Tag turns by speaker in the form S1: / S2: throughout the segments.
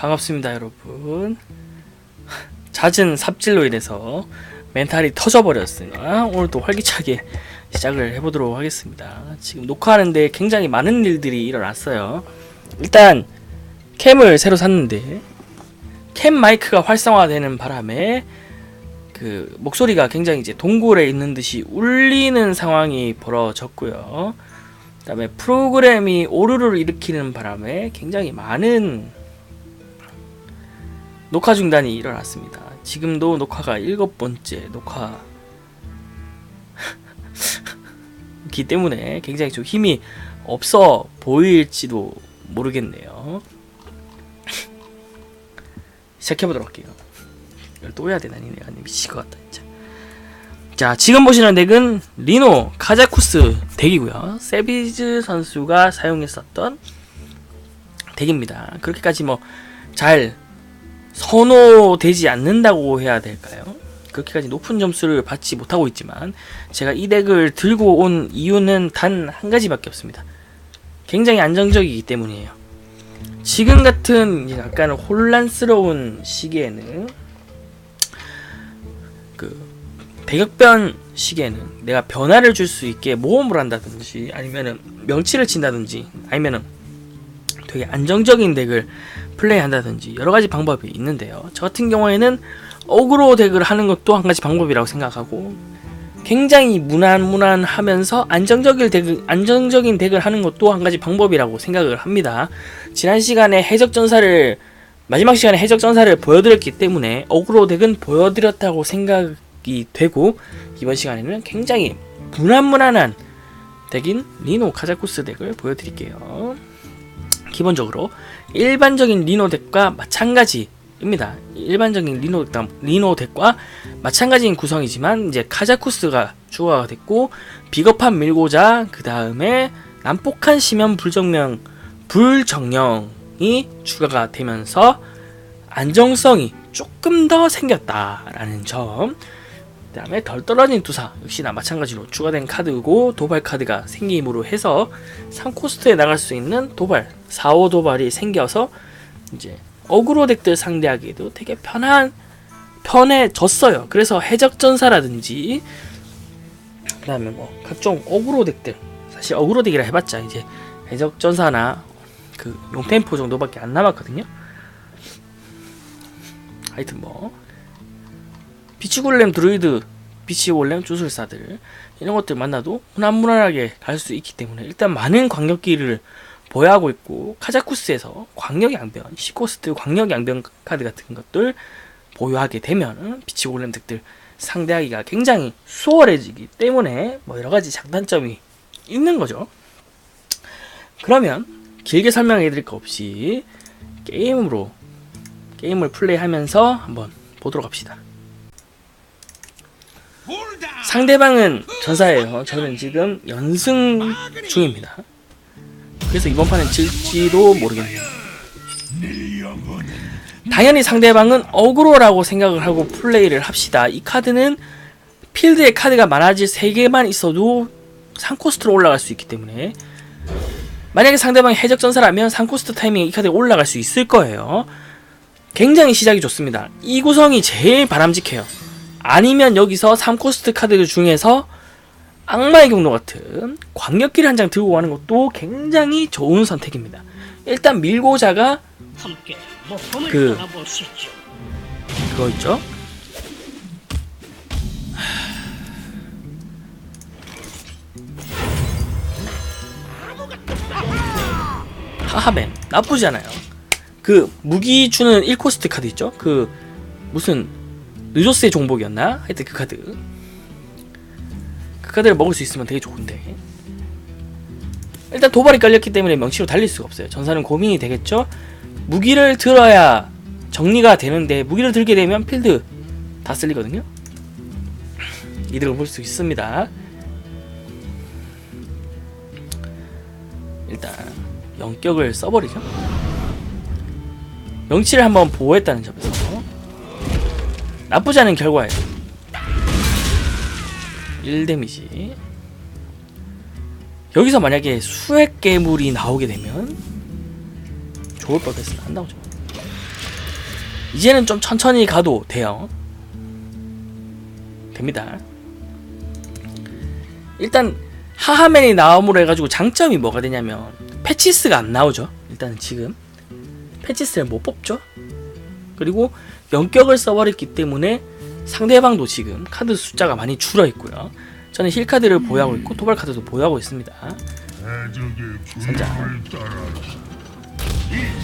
S1: 반갑습니다 여러분. 잦은 삽질로 인해서 멘탈이 터져버렸으나 오늘도 활기차게 시작을 해보도록 하겠습니다. 지금 녹화하는데 굉장히 많은 일들이 일어났어요. 일단 캠을 새로 샀는데 캠 마이크가 활성화되는 바람에 그 목소리가 굉장히 이제 동굴에 있는 듯이 울리는 상황이 벌어졌고요. 그다음에 프로그램이 오류를 일으키는 바람에 굉장히 많은 녹화 중단이 일어났습니다. 지금도 녹화가 일곱 번째 녹화 기 때문에 굉장히 좀 힘이 없어 보일지도 모르겠네요. 시작해보도록 할게요. 이걸 또 해야 되나 니 내가 미칠 것 같다 진짜. 자 지금 보시는 덱은 리노 카자쿠스 덱이고요. 세비즈 선수가 사용했었던 덱입니다. 그렇게까지 뭐 잘 선호되지 않는다고 해야 될까요? 그렇게까지 높은 점수를 받지 못하고 있지만 제가 이 덱을 들고 온 이유는 단 한 가지밖에 없습니다. 굉장히 안정적이기 때문이에요. 지금 같은 약간 혼란스러운 시기에는 그 대격변 시기에는 내가 변화를 줄 수 있게 모험을 한다든지 아니면은 명치를 친다든지 아니면은 되게 안정적인 덱을 플레이한다든지 여러 가지 방법이 있는데요. 저 같은 경우에는 어그로 덱을 하는 것도 한 가지 방법이라고 생각하고 굉장히 무난무난하면서 안정적인 덱을 안정적인 덱을 하는 것도 한 가지 방법이라고 생각을 합니다. 지난 시간에 해적 전사를 마지막 시간에 해적 전사를 보여드렸기 때문에 어그로 덱은 보여드렸다고 생각이 되고 이번 시간에는 굉장히 무난무난한 덱인 리노 카자쿠스 덱을 보여드릴게요. 기본적으로 일반적인 리노 덱과 마찬가지입니다. 일반적인 리노 덱, 리노 덱과 마찬가지인 구성이지만 이제 카자쿠스가 추가가 됐고 비겁한 밀고자 그 다음에 난폭한 심연 불정명 불정령이 추가가 되면서 안정성이 조금 더 생겼다라는 점. 그 다음에 덜 떨어진 투사 역시나 마찬가지로 추가된 카드고 도발 카드가 생김으로 해서 3코스트에 나갈 수 있는 도발 4, 5 도발이 생겨서 이제 어그로 덱들 상대하기에도 되게 편한 편해졌어요. 그래서 해적전사라든지 그 다음에 뭐 각종 어그로 덱들 사실 어그로 덱이라 해봤자 이제 해적전사나 그 용템포 정도밖에 안 남았거든요. 하여튼 뭐 비치 골렘 드루이드 비치 골렘 주술사들 이런 것들 만나도 무난무난하게 갈 수 있기 때문에 일단 많은 광역기를 보유하고 있고 카자쿠스에서 광역 양변 시코스트 광역 양변 카드 같은 것들 보유하게 되면 비치 골렘 덱들 상대하기가 굉장히 수월해지기 때문에 뭐 여러 가지 장단점이 있는 거죠. 그러면 길게 설명해 드릴 거 없이 게임으로 게임을 플레이하면서 한번 보도록 합시다. 상대방은 전사예요. 저는 지금 연승 중입니다. 그래서 이번 판은 질지도 모르겠네요. 당연히 상대방은 어그로라고 생각을 하고 플레이를 합시다. 이 카드는 필드에 카드가 많아질 3개만 있어도 3코스트로 올라갈 수 있기 때문에 만약에 상대방이 해적전사라면 3코스트 타이밍에 이 카드가 올라갈 수 있을 거예요. 굉장히 시작이 좋습니다. 이 구성이 제일 바람직해요. 아니면 여기서 3코스트 카드 중에서 악마의 경로 같은 광역기를 한 장 들고 가는 것도 굉장히 좋은 선택입니다. 일단 밀고자가 그-. 그거 있죠? 하하벤 나쁘지 않아요. 그 무기 주는 1코스트 카드 있죠? 그 무슨 느조스의 종복이었나? 하여튼 그 카드. 그 카드를 먹을 수 있으면 되게 좋은데. 일단 도발이 깔렸기 때문에 명치로 달릴 수가 없어요. 전사는 고민이 되겠죠? 무기를 들어야 정리가 되는데 무기를 들게 되면 필드 다 쓸리거든요. 이득을 볼 수 있습니다. 일단 영격을 써버리죠. 명치를 한번 보호했다는 점에서 나쁘지 않은 결과예요. 1 데미지. 여기서 만약에 수액 괴물이 나오게 되면 좋을 뻔했으나 안 나오죠. 이제는 좀 천천히 가도 돼요. 됩니다. 일단 하하맨이 나옴으로 해가지고 장점이 뭐가 되냐면 패치스가 안 나오죠. 일단 지금 패치스를 못 뽑죠. 그리고 연격을 써버렸기 때문에 상대방도 지금 카드 숫자가 많이 줄어 있고요. 저는 힐 카드를 보유하고 있고 도발 카드도 보유하고 있습니다. 선장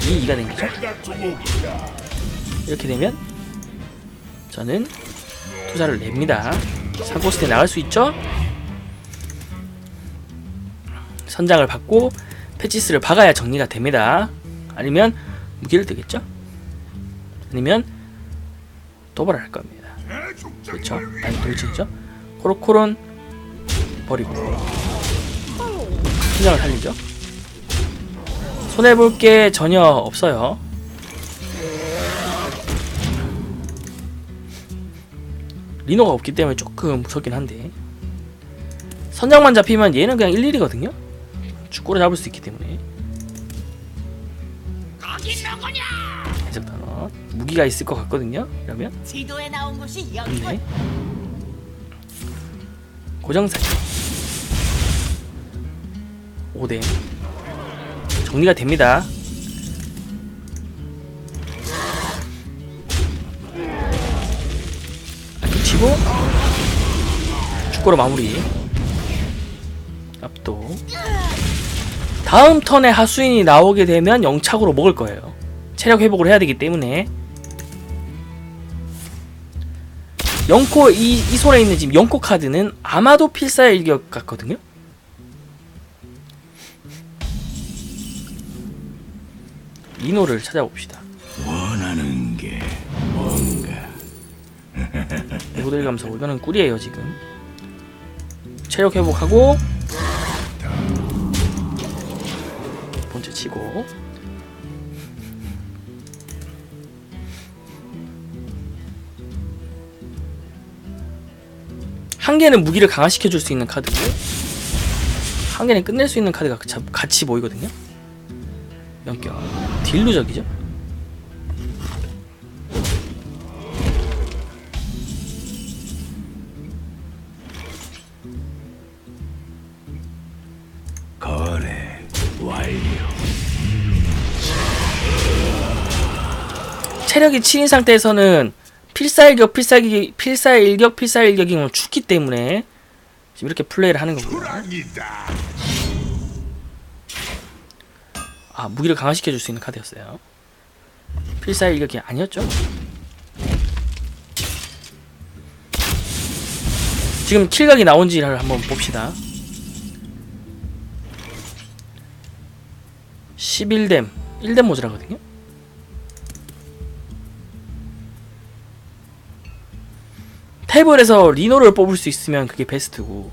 S1: 이 2가 된 거죠. 이렇게 되면 저는 투자를 냅니다. 상코스트에 나갈 수 있죠? 선장을 받고 패치스를 박아야 정리가 됩니다. 아니면 무기를 뜨겠죠? 아니면 도발을 할 겁니다. 그렇죠? 아니 돌진이죠? 코로코론 버리고 선장을 살리죠? 손해볼 게 전혀 없어요. 리노가 없기 때문에 조금 무섭긴 한데 선장만 잡히면 얘는 그냥 1, 1이거든요? 축구를 잡을 수 있기 때문에 무기가 있을 것 같거든요? 이러면?
S2: 지도에 나온 곳이 여기군.
S1: 없네. 고정사기 5대 정리가 됩니다. 치고. 축구로 마무리. 압도. 다음 턴에 하수인이 나오게 되면 영착으로 먹을 거예요. 체력 회복을 해야 되기 때문에 영코 이, 이 손에 있는 지금 영코 카드는 아마도 필사의 일격 같거든요. 리노를 찾아봅시다.
S3: 원하는 게 뭔가
S1: 모델 감사 이거는 꿀이에요 지금. 체력 회복하고 본체 치고 한 개는 무기를 강화시켜 줄 수 있는 카드고 한 개는 끝낼 수 있는 카드가 자- 같이 보이거든요. 연격 딜루적이죠.
S3: 거래 완료.
S1: 체력이 7인 상태에서는 필사일격, 필사일격, 필사일격, 필사일격이 죽기 때문에 지금 이렇게 플레이를 하는 거고요. 아 무기를 강화시켜 줄 수 있는 카드였어요. 필사일격이 아니었죠? 지금 킬각이 나온지를 한번 봅시다. 11뎀 1뎀 모자라거든요. 탭을해서 리노를 뽑을 수 있으면 그게 베스트고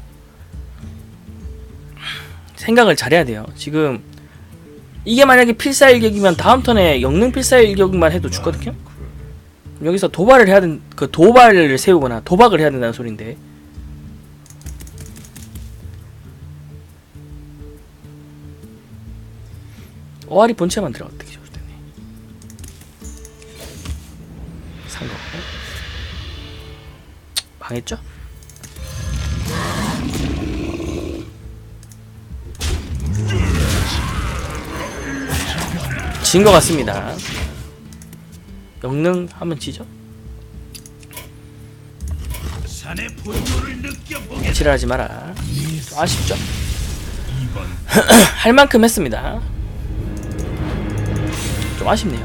S1: 생각을 잘해야 돼요. 지금 이게 만약에 필사 일격이면 다음 턴에 영능 필사 일격만 해도 죽거든요. 그럼 여기서 도발을 해야 된, 그 도발을 세우거나 도박을 해야 된다는 소린데. 오아리 본체만 좋을 텐데. 상거. 망했죠? 진 것 같습니다. 영능 하면 지죠? 지랄하지 마라. 좀 아쉽죠? 할 만큼 했습니다. 좀 아쉽네요.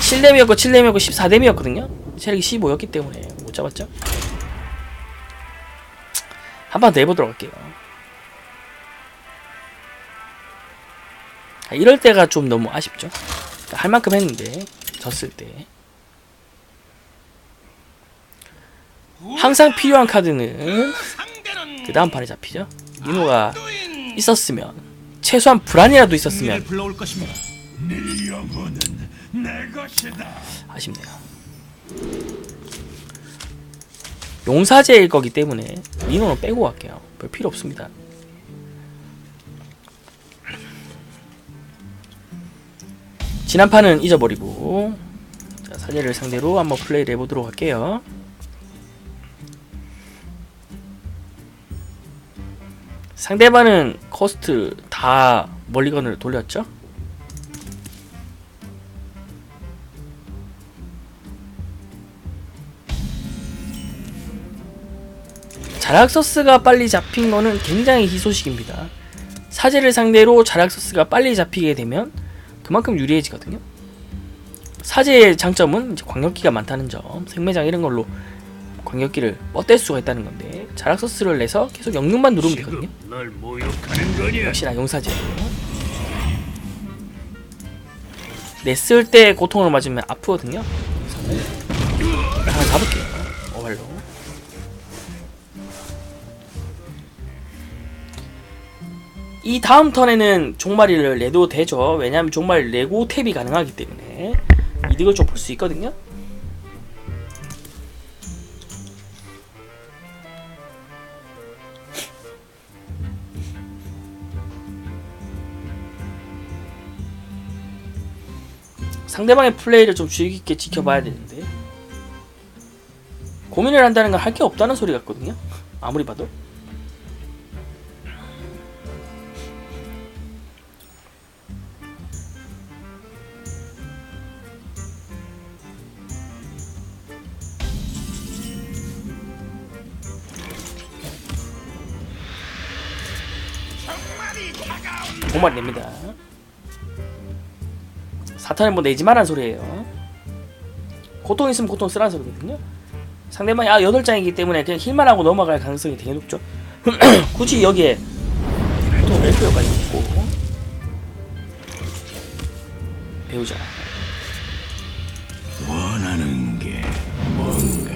S1: 7뎀이었고 7뎀이었고 14뎀이었거든요. 체력이 15였기 때문에 못 잡았죠? 한 번 더 해보도록 할게요. 아, 이럴 때가 좀 너무 아쉽죠? 그러니까 할 만큼 했는데 졌을 때 항상 필요한 카드는 그 다음 판에 잡히죠. 이노가 있었으면 최소한 불안이라도 있었으면. 아쉽네요. 용사제일 거기 때문에 리노는 빼고 갈게요. 별 필요 없습니다. 지난 판은 잊어버리고 자, 사제를 상대로 한번 플레이를 해보도록 할게요. 상대방은 커스트 다 멀리건을 돌렸죠? 자락서스가 빨리 잡힌 거는 굉장히 희소식입니다. 사제를 상대로 자락서스가 빨리 잡히게 되면 그만큼 유리해지거든요. 사제의 장점은 광역기가 많다는 점, 생매장 이런 걸로 광역기를 뻗댈 수가 있다는 건데 자락서스를 내서 계속 영능만 누르면 되거든요. 역시나 용사제. 냈을 때 고통을 맞으면 아프거든요. 하나 잡을게요. 이 다음 턴에는 종마리를 내도 되죠. 왜냐하면 종마리를 내고 탭이 가능하기 때문에 이득을 좀 볼 수 있거든요. 상대방의 플레이를 좀 주의 깊게 지켜봐야 되는데 고민을 한다는 건 할 게 없다는 소리 같거든요. 아무리 봐도. 정말 냅니다. 사탄을 뭐 내지 말란 소리예요. 고통 있으면 고통 쓰라는 소리거든요. 상대방이 아 여덟 장이기 때문에 그냥 힐만 하고 넘어갈 가능성이 되게 높죠. 굳이 여기에 낼 필요가 있고 배우자.
S3: 원하는 게 뭔가?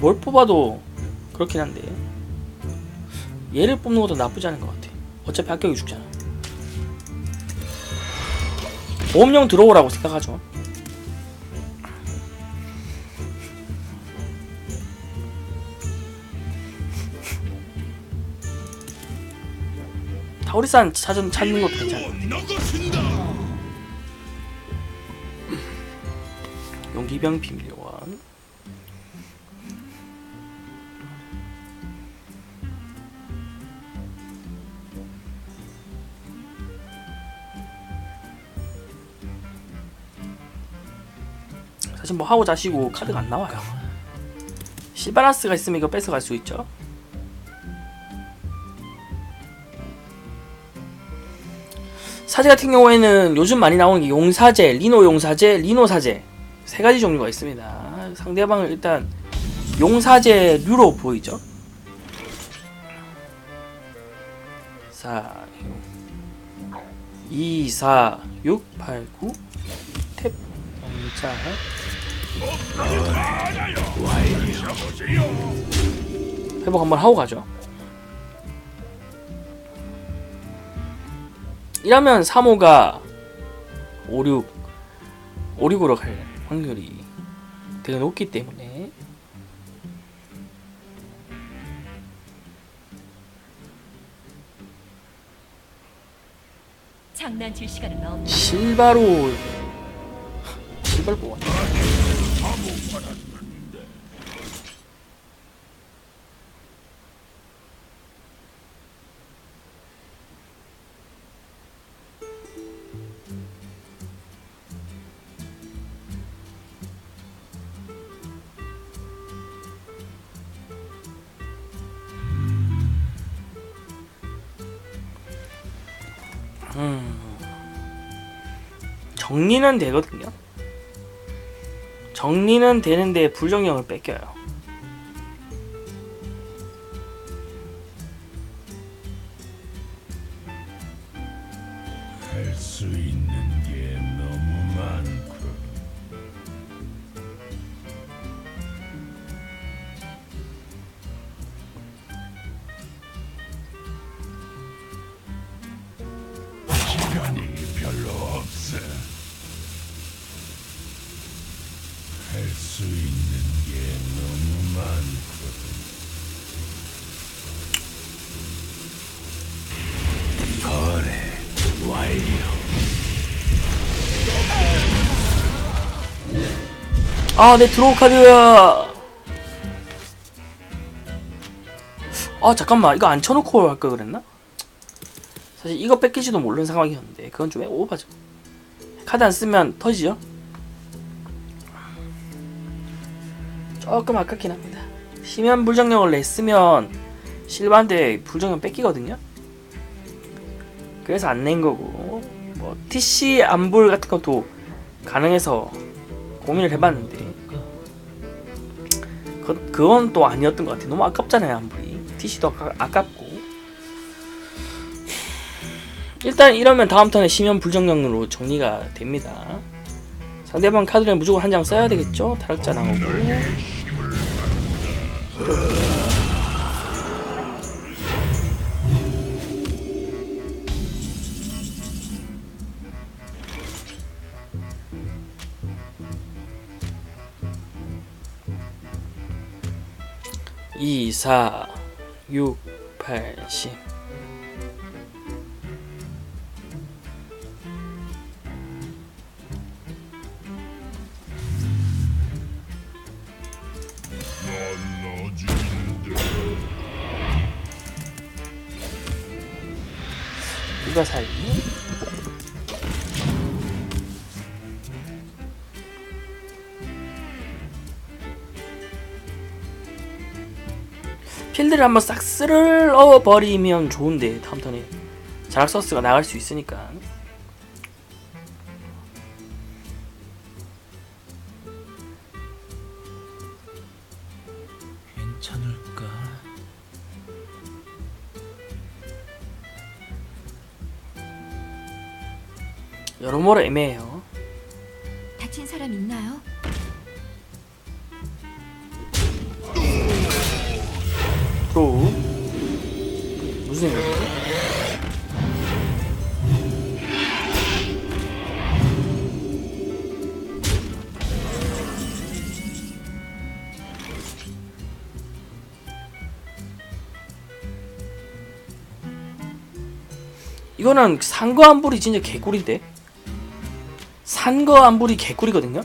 S1: 뭘 뽑아도 그렇긴 한데 얘를 뽑는 것도 나쁘지 않은 것 같아. 어차피 합격이 죽잖아. 보험용 들어오라고 생각하죠. 타오리산 찾은, 찾는 것도.
S3: 나가신다.
S1: 용기병 비밀요 원. 사실 뭐 하고 자시고 카드가 안 나와요. 시바라스가 있으면 이거 뺏어갈 수 있죠. 사제 같은 경우에는 요즘 많이 나오는 게 용사제, 리노 용사제, 리노 사제 세 가지 종류가 있습니다. 상대방을 일단 용사제 류로 보이죠. 4, 6, 2, 4, 6, 8, 9, 탭, 영자, 회복 한번 하고 가죠. 이러면 3호가 5, 6, 5, 6으로 갈 확률이 되게 높기 때문에
S2: 장난칠 시간은 없네.
S1: 실바로 실바로 뽑았 네. 정리는 되거든요. 정리는 되는데 불정령을 뺏겨요.
S3: 할 수 있
S1: 아, 내 드로우 카드야. 아, 잠깐만. 이거 안 쳐놓고 할걸 그랬나? 사실 이거 뺏길지도 모르는 상황이었는데 그건 좀 오바죠. 카드 안 쓰면 터지죠. 조금 아깝긴 합니다. 심연 불정령을 냈으면 실반대 불정령 뺏기거든요. 그래서 안 낸 거고 뭐 TC 안불 같은 것도 가능해서 고민을 해봤는데 그, 그건 또 아니었던 것 같아요. 너무 아깝잖아요 안불이. TC도 아까, 아깝 고 일단 이러면 다음 턴에 심연 불정령으로 정리가 됩니다. 상대방 카드를 무조건 한 장 써야 되겠죠? 타락자 나오고 이, 사, 육, 팔, 십. 누가 살리? 필드를 한번 싹 쓸어 버리면 좋은데 다음 턴에 자락서스가 나갈 수 있으니까
S4: 괜찮을까?
S1: 여러모로 애매해요.
S5: 다친 사람 있나요?
S1: 이거는 산거 안불이 진짜 개꿀인데 산거 안불이 개꿀이거든요.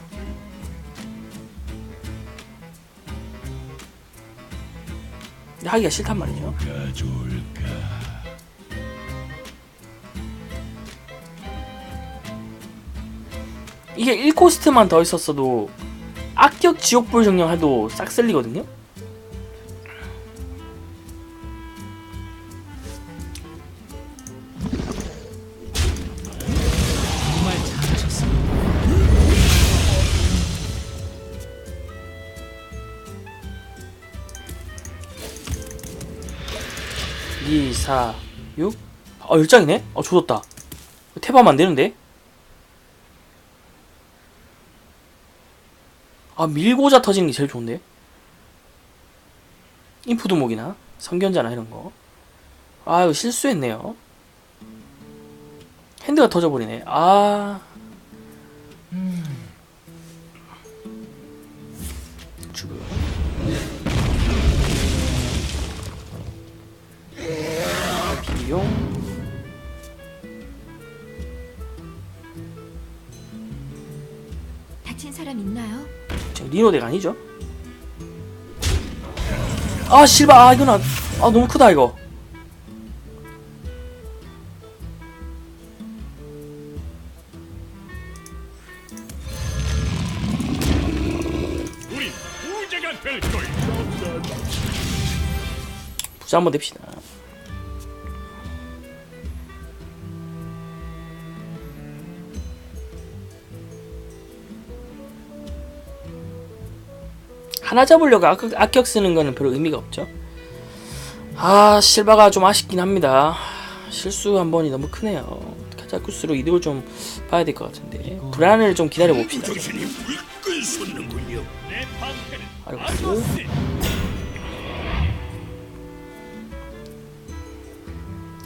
S1: 하기가 싫단 말이죠. 이게 1코스트만 더 있었어도 악격 지옥불 정령해도 싹 쓸리거든요. 4, 6. 아, 10장이네? 어, 조졌다. 탭하면 안 되는데? 아, 밀고자 터지는 게 제일 좋은데? 인푸드목이나 성견자나 이런 거. 아, 이거 실수했네요. 핸드가 터져버리네. 아. 죽어. 리노덱 아니죠? 아 실바. 아 이건 아, 아 너무 크다 이거.
S3: 부자
S1: 한번 냅시다 하나 잡으려고 악격, 악격 쓰는 거는 별로 의미가 없죠. 아 실바가 좀 아쉽긴 합니다. 실수 한 번이 너무 크네요. 카자쿠스로 이득을 좀 봐야 될 것 같은데. 불안을 좀 기다려 봅시다. 아이고.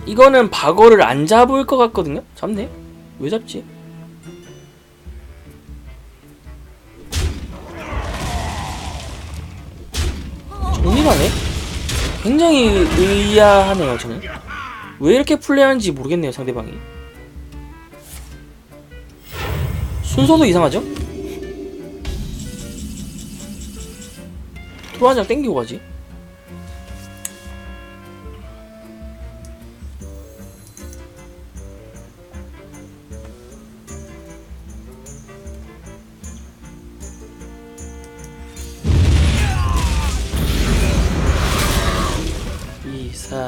S1: 이거는 박어를 안 잡을 것 같거든요? 잡네? 왜 잡지? 굉장히 의아하네요 저는. 왜 이렇게 플레이하는지 모르겠네요 상대방이. 순서도 이상하죠? 토라장 땡기고 가지?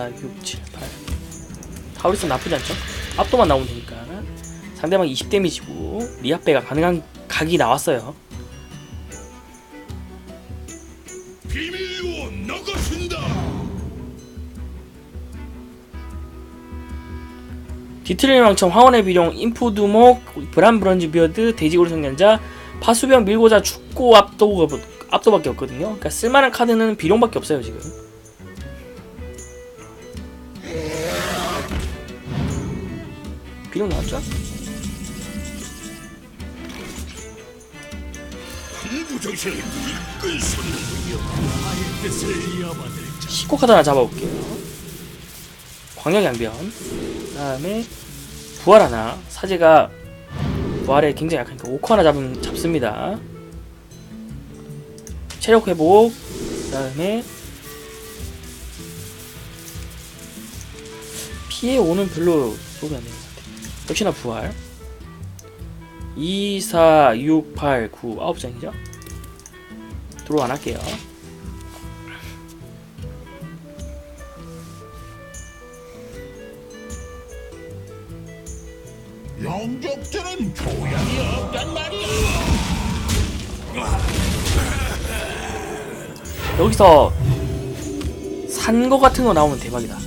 S1: 이, 사, 육, 칠, 팔. 타우리스 나쁘지 않죠? 압도만 나오면 되니까 상대방 20 데미지고 리아페가 가능한 각이 나왔어요. 디트릴 망청 황혼의 비룡 인푸두목 브란 브런즈 비어드 돼지고리 성년자 파수병 밀고자 죽고 압도 압도밖에 없거든요 그러니까 쓸만한 카드는 비룡밖에 없어요 지금 비룡 나왔죠?
S3: 공부 정신을 이끌 솟는군요. 뜻을 이어받을 자.
S1: 시코 카드 하나 잡아볼게요 광역 양변 그 다음에 부활 하나 사제가 부활에 굉장히 약하니까 오코 하나 잡으면 잡습니다 체력 회복 그 다음에 피해 오는 별로 도움이 안 같아요 역시나 부활 2, 4, 6, 8, 9, 9장이죠 들어와 안 할게요
S3: 영접자는 교양이 없단 말이야.
S1: 여기서 산 거 같은 거 나오면 대박이다.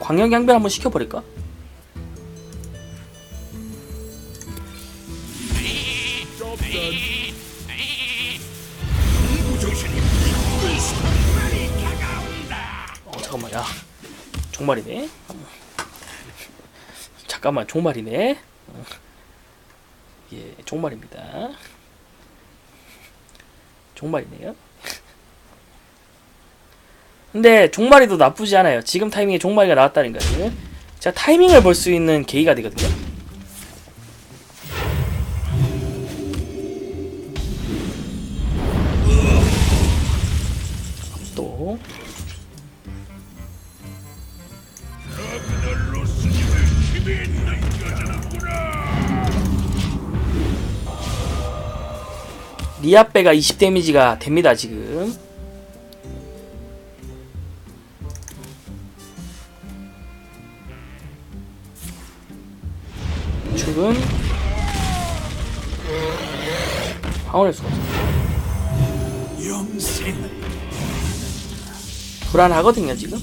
S1: 광역 양변 한번 시켜버릴까? 어 잠깐만 야 종말이네. 잠깐만 종말이네. 어. 예 종말입니다. 종말이네요. 근데 종말이도 나쁘지 않아요. 지금 타이밍에 종말이가 나왔다는 거는 제가 타이밍을 볼 수 있는 계기가 되거든요. 또. 리아빼가 20 데미지가 됩니다 지금 황혼의 수가 없어 불안하거든요 지금?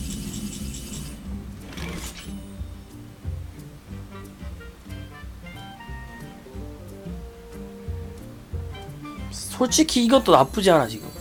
S1: 솔직히 이것도 나쁘지 않아 지금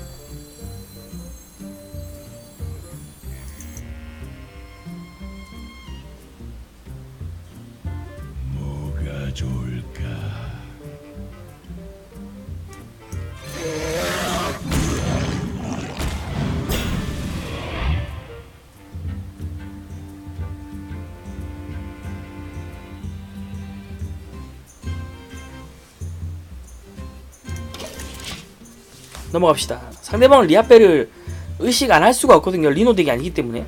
S1: 넘어갑시다 상대방은 리아빼를 의식 안 할 수가 없거든요 리노 덱이 아니기 때문에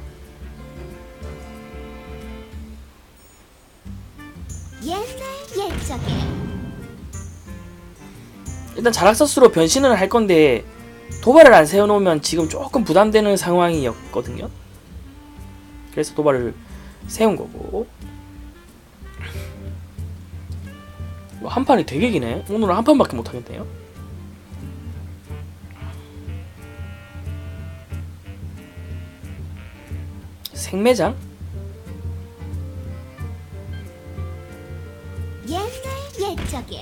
S1: 일단 자락서스로 변신을 할 건데 도발을 안 세워놓으면 지금 조금 부담되는 상황이었거든요. 그래서 도발을 세운 거고. 이거 한 판이 되게 기네. 오늘은 한 판밖에 못 하겠네요. 생매장?
S5: 옛날 옛적에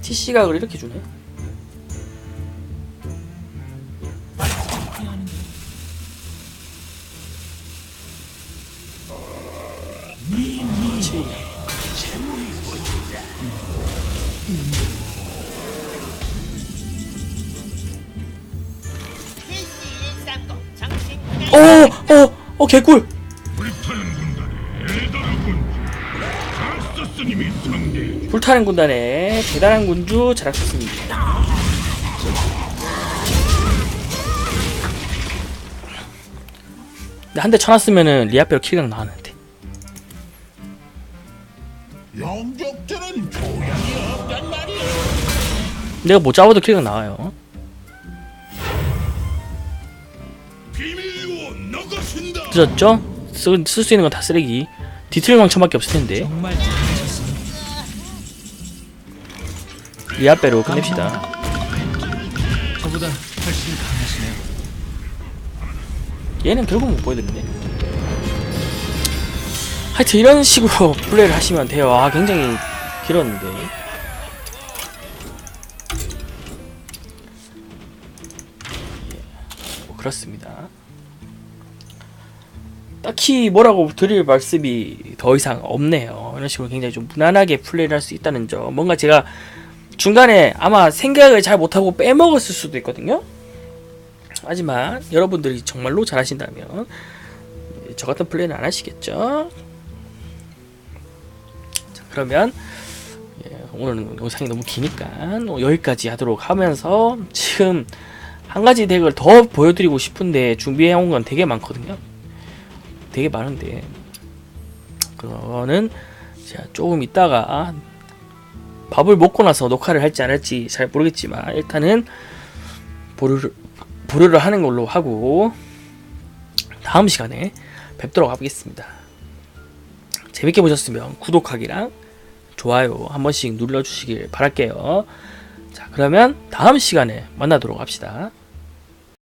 S1: TC각을 이렇게 주네. 개꿀.
S3: 불타는 군단의
S1: 대단한 군주 자락스입니다. 한 대 쳐놨으면은 리아페로 킬각 나왔는데. 내가 못 잡아도 킬각 나와요. 늦었죠? 쓸 수 있는 건 다 쓰레기. 디트일 망청밖에 없을 텐데. 리아페로 끝냅시다.
S4: 저보다 훨씬 강하시네요.
S1: 얘는 결국 못 보여드리네. 하여튼 이런 식으로 플레이를 하시면 돼요. 아, 굉장히 길었는데. 예, 뭐 그렇습니다. 딱히 뭐라고 드릴 말씀이 더 이상 없네요. 이런 식으로 굉장히 좀 무난하게 플레이를 할 수 있다는 점. 뭔가 제가 중간에 아마 생각을 잘 못하고 빼먹었을 수도 있거든요. 하지만 여러분들이 정말로 잘하신다면 저 같은 플레이는 안 하시겠죠? 자, 그러면 예, 오늘은 영상이 너무 기니까 어, 여기까지 하도록 하면서 지금 한 가지 덱을 더 보여드리고 싶은데 준비해온 건 되게 많거든요. 되게 많은데 그거는 제가 조금 있다가 밥을 먹고 나서 녹화를 할지 안 할지 잘 모르겠지만 일단은 보류를 보류를 하는 걸로 하고 다음 시간에 뵙도록 하겠습니다. 재밌게 보셨으면 구독하기랑 좋아요 한 번씩 눌러주시길 바랄게요. 자 그러면 다음 시간에 만나도록 합시다.